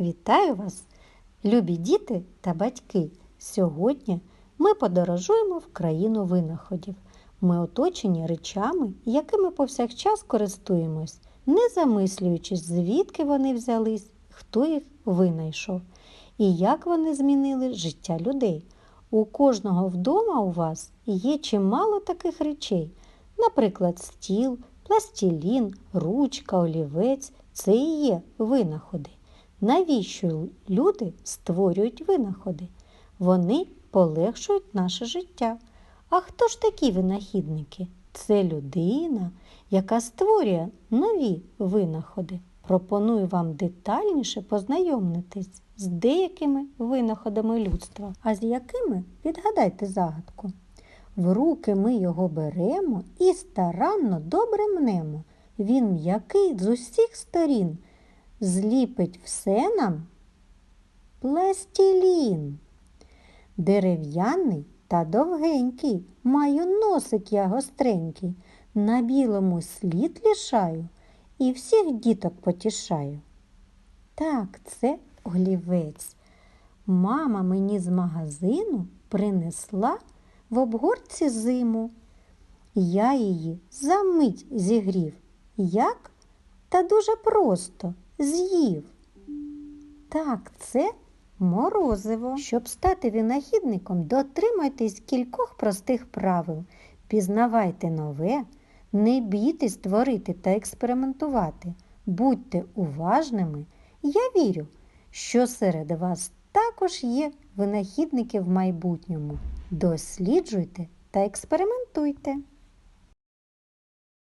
Вітаю вас, любі діти та батьки! Сьогодні ми подорожуємо в країну винаходів. Ми оточені речами, якими повсякчас користуємось, не замислюючись, звідки вони взялись, хто їх винайшов і як вони змінили життя людей. У кожного вдома у вас є чимало таких речей, наприклад, стіл, пластилін, ручка, олівець це і є винаходи. Навіщо люди створюють винаходи? Вони полегшують наше життя. А хто ж такі винахідники? Це людина, яка створює нові винаходи. Пропоную вам детальніше познайомитись з деякими винаходами людства. А з якими відгадайте загадку. В руки ми його беремо і старанно добре мнемо. Він м'який з усіх сторін. Зліпить все нам пластилін. Дерев'яний та довгенький, маю носик я гостренький, на білому слід лишаю і всіх діток потішаю. Так, це олівець. Мама мені з магазину принесла в обгорці зиму. Я її за мить зігрів. Як? Та дуже просто з'їв. Так, це морозиво. Щоб стати винахідником, дотримайтесь кількох простих правил. Пізнавайте нове, не бійтесь творити та експериментувати. Будьте уважними. Я вірю, що серед вас також є винахідники в майбутньому. Досліджуйте та експериментуйте.